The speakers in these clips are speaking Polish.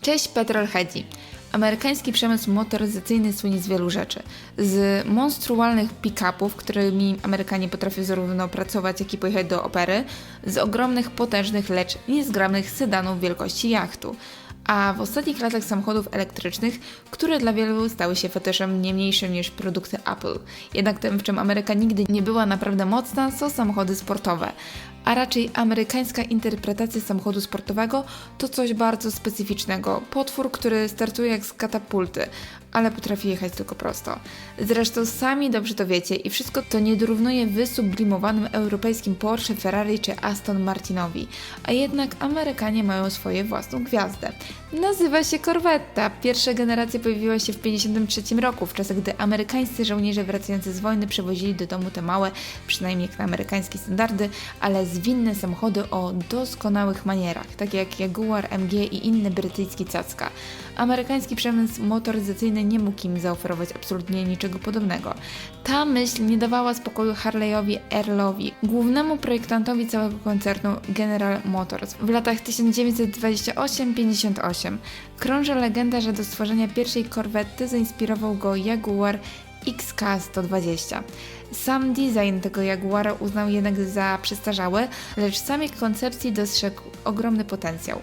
Cześć Petrolheadzi. Amerykański przemysł motoryzacyjny słynie z wielu rzeczy. Z monstrualnych pick-upów, którymi Amerykanie potrafią zarówno pracować, jak i pojechać do opery, z ogromnych, potężnych, lecz niezgrabnych sedanów wielkości jachtu. A w ostatnich latach samochodów elektrycznych, które dla wielu stały się fetyszem nie mniejszym niż produkty Apple. Jednak tym, w czym Ameryka nigdy nie była naprawdę mocna, są samochody sportowe a raczej amerykańska interpretacja samochodu sportowego to coś bardzo specyficznego. Potwór, który startuje jak z katapulty, ale potrafi jechać tylko prosto. Zresztą sami dobrze to wiecie i wszystko to nie dorównuje wysublimowanym europejskim Porsche, Ferrari czy Aston Martinowi, a jednak Amerykanie mają swoją własną gwiazdę. Nazywa się Corvetta. Pierwsza generacja pojawiła się w 1953 roku, w czasach gdy amerykańscy żołnierze wracający z wojny przewozili do domu te małe, przynajmniej jak na amerykańskie standardy, ale zwinne samochody o doskonałych manierach, takie jak Jaguar, MG i inne brytyjskie cacka. Amerykański przemysł motoryzacyjny nie mógł im zaoferować absolutnie niczego podobnego. Ta myśl nie dawała spokoju Harleyowi Earlowi, głównemu projektantowi całego koncernu General Motors. W latach 1928-58 krąży legenda, że do stworzenia pierwszej korwety zainspirował go Jaguar XK120. Sam design tego Jaguara uznał jednak za przestarzały, lecz w samej koncepcji dostrzegł ogromny potencjał.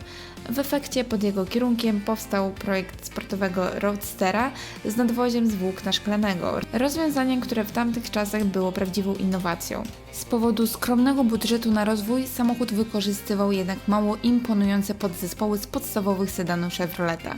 W efekcie pod jego kierunkiem powstał projekt sportowego Roadstera z nadwoziem z włókna szklanego, rozwiązaniem, które w tamtych czasach było prawdziwą innowacją. Z powodu skromnego budżetu na rozwój samochód wykorzystywał jednak mało imponujące podzespoły z podstawowych sedanów Chevroleta.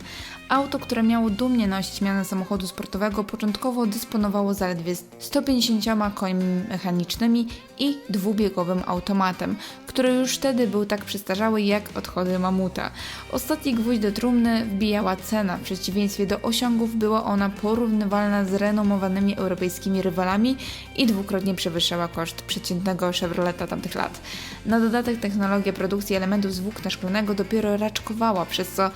Auto, które miało dumnie nosić miano samochodu sportowego, początkowo dysponowało zaledwie 150 końmi mechanicznymi i dwubiegowym automatem, który już wtedy był tak przestarzały jak odchody mamuta. Ostatni gwóźdź do trumny wbijała cena, w przeciwieństwie do osiągów była ona porównywalna z renomowanymi europejskimi rywalami i dwukrotnie przewyższała koszt przeciętnego Chevroleta tamtych lat. Na dodatek technologia produkcji elementów z włókna szklanego dopiero raczkowała, przez co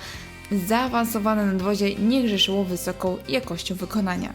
zaawansowane nadwozie nie grzeszyło wysoką jakością wykonania.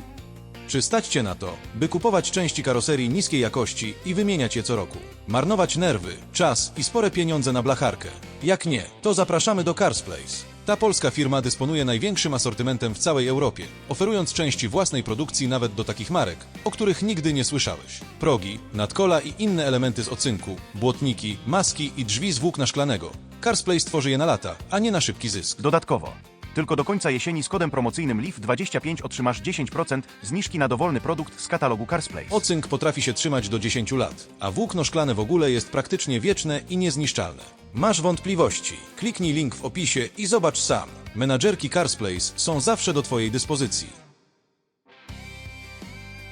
Czy stać cię na to, by kupować części karoserii niskiej jakości i wymieniać je co roku? Marnować nerwy, czas i spore pieniądze na blacharkę? Jak nie, to zapraszamy do Cars Place. Ta polska firma dysponuje największym asortymentem w całej Europie, oferując części własnej produkcji nawet do takich marek, o których nigdy nie słyszałeś. Progi, nadkola i inne elementy z ocynku, błotniki, maski i drzwi z włókna szklanego. Cars Place tworzy je na lata, a nie na szybki zysk. Dodatkowo, tylko do końca jesieni z kodem promocyjnym LIF25 otrzymasz 10% zniżki na dowolny produkt z katalogu CarsPlay. Ocynk potrafi się trzymać do 10 lat, a włókno szklane w ogóle jest praktycznie wieczne i niezniszczalne. Masz wątpliwości? Kliknij link w opisie i zobacz sam. Menadżerki CarsPlace są zawsze do Twojej dyspozycji.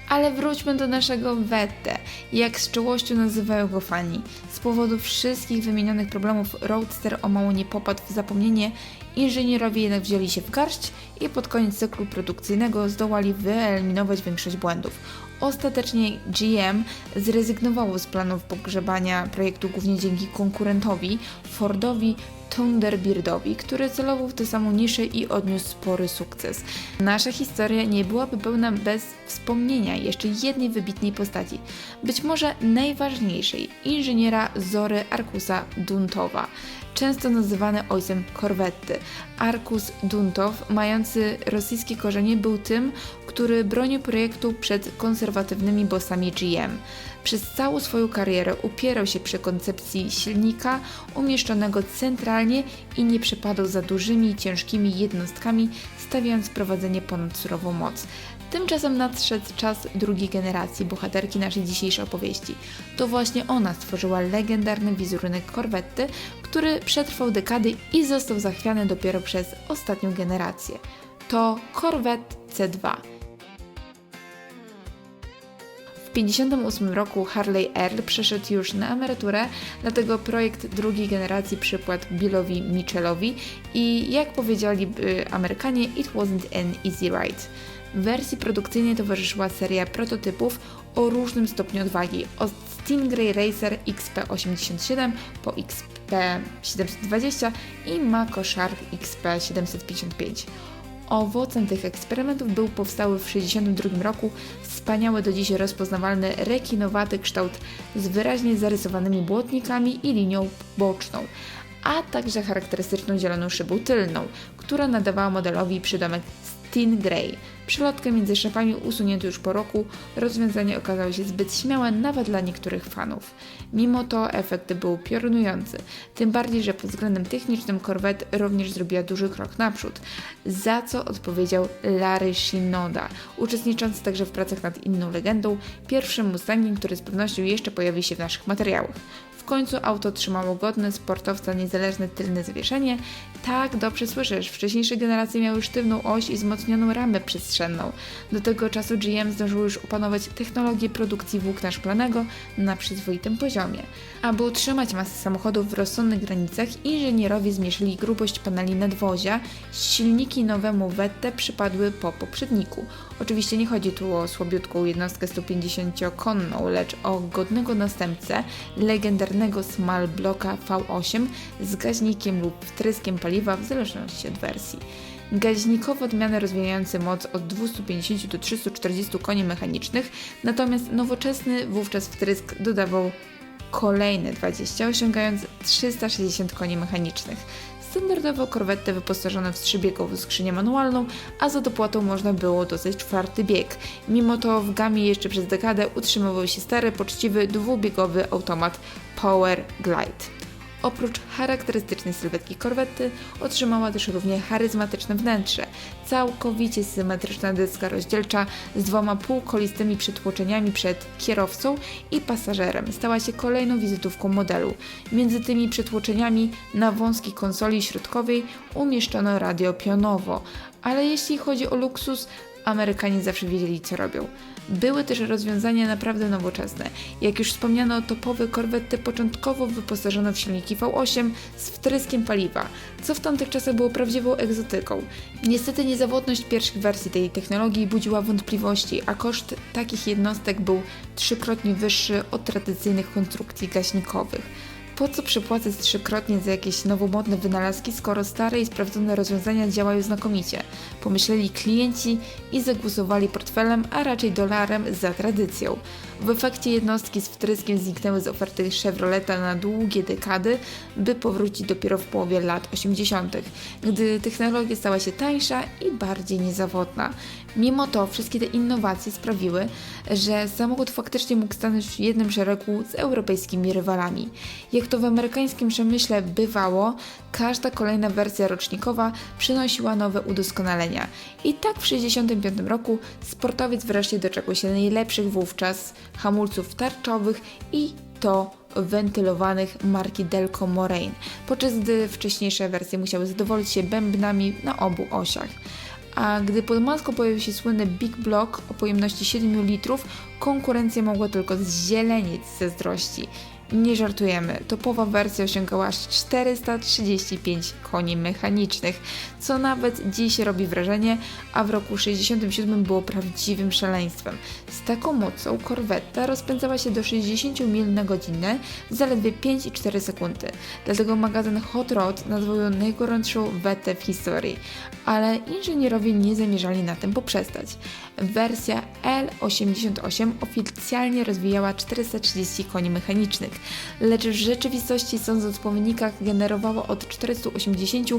Ale wróćmy do naszego Wette. Jak z czułością nazywają go fani. Z powodu wszystkich wymienionych problemów Roadster o mało nie popadł w zapomnienie, inżynierowie jednak wzięli się w garść i pod koniec cyklu produkcyjnego zdołali wyeliminować większość błędów. Ostatecznie GM zrezygnowało z planów pogrzebania projektu głównie dzięki konkurentowi Fordowi Thunderbirdowi, który celował w tę samą niszę i odniósł spory sukces. Nasza historia nie byłaby pełna bez wspomnienia jeszcze jednej wybitnej postaci, być może najważniejszej, inżyniera Zory Arkusa Duntowa często nazywany ojcem korwety. Arkus Duntow, mający rosyjskie korzenie, był tym, który bronił projektu przed konserwatywnymi bossami GM. Przez całą swoją karierę upierał się przy koncepcji silnika umieszczonego centralnie i nie przepadał za dużymi, ciężkimi jednostkami, stawiając prowadzenie ponad surową moc. Tymczasem nadszedł czas drugiej generacji bohaterki naszej dzisiejszej opowieści. To właśnie ona stworzyła legendarny wizerunek korwety, który przetrwał dekady i został zachwiany dopiero przez ostatnią generację. To Corvette C2. W 1958 roku Harley Earl przeszedł już na emeryturę, dlatego projekt drugiej generacji przypadł Billowi Mitchellowi i jak powiedzieli Amerykanie, it wasn't an easy ride. Wersji produkcyjnej towarzyszyła seria prototypów o różnym stopniu odwagi, od Stingray Racer XP87 po XP720 i Mako Shark XP755. Owocem tych eksperymentów był powstały w 1962 roku wspaniały do dziś rozpoznawalny rekinowaty kształt z wyraźnie zarysowanymi błotnikami i linią boczną, a także charakterystyczną zieloną szybą tylną, która nadawała modelowi przydomek Stingray. Przelotkę między szafami usunięto już po roku, rozwiązanie okazało się zbyt śmiałe nawet dla niektórych fanów. Mimo to efekt był piorunujący, tym bardziej, że pod względem technicznym Corvette również zrobiła duży krok naprzód, za co odpowiedział Larry Shinoda, uczestniczący także w pracach nad inną legendą, pierwszym Mustangiem, który z pewnością jeszcze pojawi się w naszych materiałach. Końcu auto trzymało godne sportowca niezależne tylne zawieszenie. Tak, dobrze słyszysz, wcześniejsze generacje miały sztywną oś i wzmocnioną ramę przestrzenną. Do tego czasu GM zdążył już opanować technologię produkcji włókna szklanego na przyzwoitym poziomie. Aby utrzymać masę samochodów w rozsądnych granicach, inżynierowie zmniejszyli grubość paneli nadwozia, silniki nowemu Vette przypadły po poprzedniku. Oczywiście nie chodzi tu o słabiutką jednostkę 150-konną, lecz o godnego następcę legendarnego Small Blocka V8 z gaźnikiem lub wtryskiem paliwa w zależności od wersji. Gaźnikowe odmiany rozwijające moc od 250 do 340 koni mechanicznych, natomiast nowoczesny wówczas wtrysk dodawał kolejne 20, osiągając 360 koni mechanicznych. Standardowo korwetę wyposażono w trzybiegową skrzynię manualną, a za dopłatą można było dostać czwarty bieg. Mimo to w gamie jeszcze przez dekadę utrzymywał się stary, poczciwy, dwubiegowy automat Power Glide. Oprócz charakterystycznej sylwetki korwety otrzymała też równie charyzmatyczne wnętrze. Całkowicie symetryczna deska rozdzielcza z dwoma półkolistymi przytłoczeniami przed kierowcą i pasażerem stała się kolejną wizytówką modelu. Między tymi przytłoczeniami na wąskiej konsoli środkowej umieszczono radio pionowo, ale jeśli chodzi o luksus, Amerykanie zawsze wiedzieli, co robią. Były też rozwiązania naprawdę nowoczesne. Jak już wspomniano, topowe korwety początkowo wyposażono w silniki V8 z wtryskiem paliwa, co w tamtych czasach było prawdziwą egzotyką. Niestety niezawodność pierwszych wersji tej technologii budziła wątpliwości, a koszt takich jednostek był trzykrotnie wyższy od tradycyjnych konstrukcji gaśnikowych. Po co przepłacać trzykrotnie za jakieś nowomodne wynalazki, skoro stare i sprawdzone rozwiązania działają znakomicie? Pomyśleli klienci i zagłosowali portfelem, a raczej dolarem za tradycją. W efekcie jednostki z wtryskiem zniknęły z oferty Chevroleta na długie dekady, by powrócić dopiero w połowie lat 80., gdy technologia stała się tańsza i bardziej niezawodna. Mimo to wszystkie te innowacje sprawiły, że samochód faktycznie mógł stanąć w jednym szeregu z europejskimi rywalami. Jak to w amerykańskim przemyśle bywało, każda kolejna wersja rocznikowa przynosiła nowe udoskonalenia. I tak w 1965 roku sportowiec wreszcie doczekał się najlepszych wówczas hamulców tarczowych i to wentylowanych marki Delco Moraine, podczas gdy wcześniejsze wersje musiały zadowolić się bębnami na obu osiach. A gdy pod maską pojawił się słynny Big Block o pojemności 7 litrów, konkurencja mogła tylko zzielenieć z zazdrości. Nie żartujemy, topowa wersja osiągała aż 435 koni mechanicznych, co nawet dziś robi wrażenie, a w roku 67 było prawdziwym szaleństwem. Z taką mocą korweta rozpędzała się do 60 mil na godzinę w zaledwie 5,4 sekundy. Dlatego magazyn Hot Rod nazwał ją najgorętszą wetę w historii. Ale inżynierowie nie zamierzali na tym poprzestać. Wersja L88 oficjalnie rozwijała 430 koni mechanicznych, lecz w rzeczywistości sądząc po wynikach generowała od 480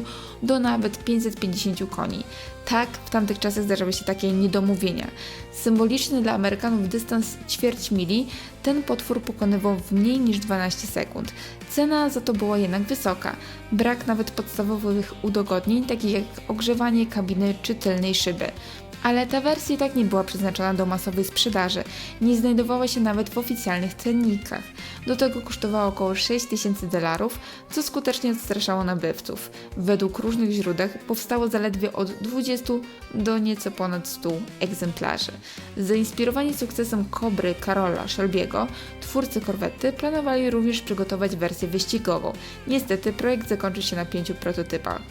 do nawet 550 koni. Tak, w tamtych czasach zdarzały się takie niedomówienia. Symboliczny dla Amerykanów dystans ćwierć mili ten potwór pokonywał w mniej niż 12 sekund. Cena za to była jednak wysoka. Brak nawet podstawowych udogodnień, takich jak ogrzewanie kabiny czy tylnej szyby. Ale ta wersja i tak nie była przeznaczona do masowej sprzedaży, nie znajdowała się nawet w oficjalnych cennikach. Do tego kosztowała około 6000 dolarów, co skutecznie odstraszało nabywców. Według różnych źródeł powstało zaledwie od 20 do nieco ponad 100 egzemplarzy. Zainspirowani sukcesem Kobry Karola Shelby'ego, twórcy korwety planowali również przygotować wersję wyścigową. Niestety projekt zakończył się na pięciu prototypach.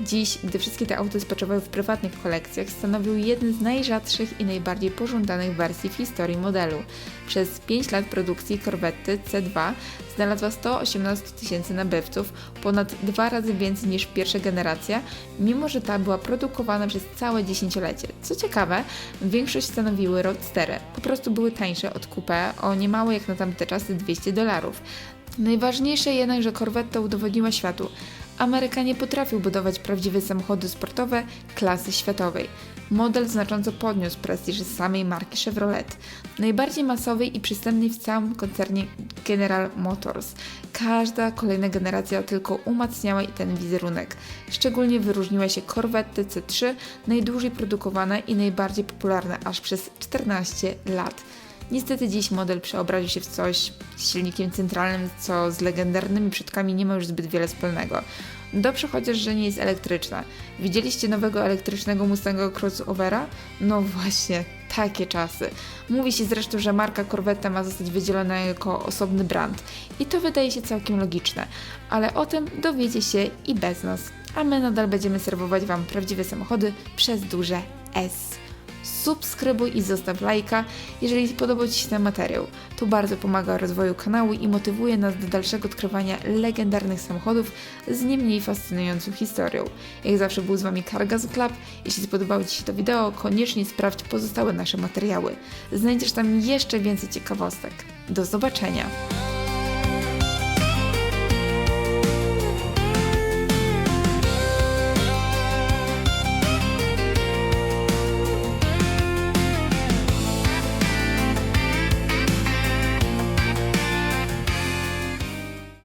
Dziś, gdy wszystkie te auta spoczywają w prywatnych kolekcjach, stanowił jeden z najrzadszych i najbardziej pożądanych wersji w historii modelu. Przez 5 lat produkcji Corvette C2 znalazła 118 tysięcy nabywców, ponad dwa razy więcej niż pierwsza generacja, mimo że ta była produkowana przez całe dziesięciolecie. Co ciekawe, większość stanowiły roadstery, po prostu były tańsze od coupé o niemało jak na tamte czasy 200 dolarów. Najważniejsze jednak, że Corvette udowodniła światu, Amerykanie potrafią budować prawdziwe samochody sportowe klasy światowej. Model znacząco podniósł prestiż samej marki Chevrolet, najbardziej masowej i przystępnej w całym koncernie General Motors. Każda kolejna generacja tylko umacniała ten wizerunek. Szczególnie wyróżniła się Corvette C3, najdłużej produkowana i najbardziej popularna aż przez 14 lat. Niestety dziś model przeobraził się w coś z silnikiem centralnym, co z legendarnymi przodkami nie ma już zbyt wiele wspólnego. Dobrze chociaż, że nie jest elektryczna. Widzieliście nowego elektrycznego Mustanga crossovera? No właśnie, takie czasy. Mówi się zresztą, że marka Corvette ma zostać wydzielona jako osobny brand. I to wydaje się całkiem logiczne. Ale o tym dowiecie się i bez nas. A my nadal będziemy serwować Wam prawdziwe samochody przez duże S subskrybuj i zostaw lajka, jeżeli podobał Ci się ten materiał. To bardzo pomaga rozwoju kanału i motywuje nas do dalszego odkrywania legendarnych samochodów z nie mniej fascynującą historią. Jak zawsze był z Wami Cargas Club. Jeśli spodobało Ci się to wideo, koniecznie sprawdź pozostałe nasze materiały. Znajdziesz tam jeszcze więcej ciekawostek. Do zobaczenia!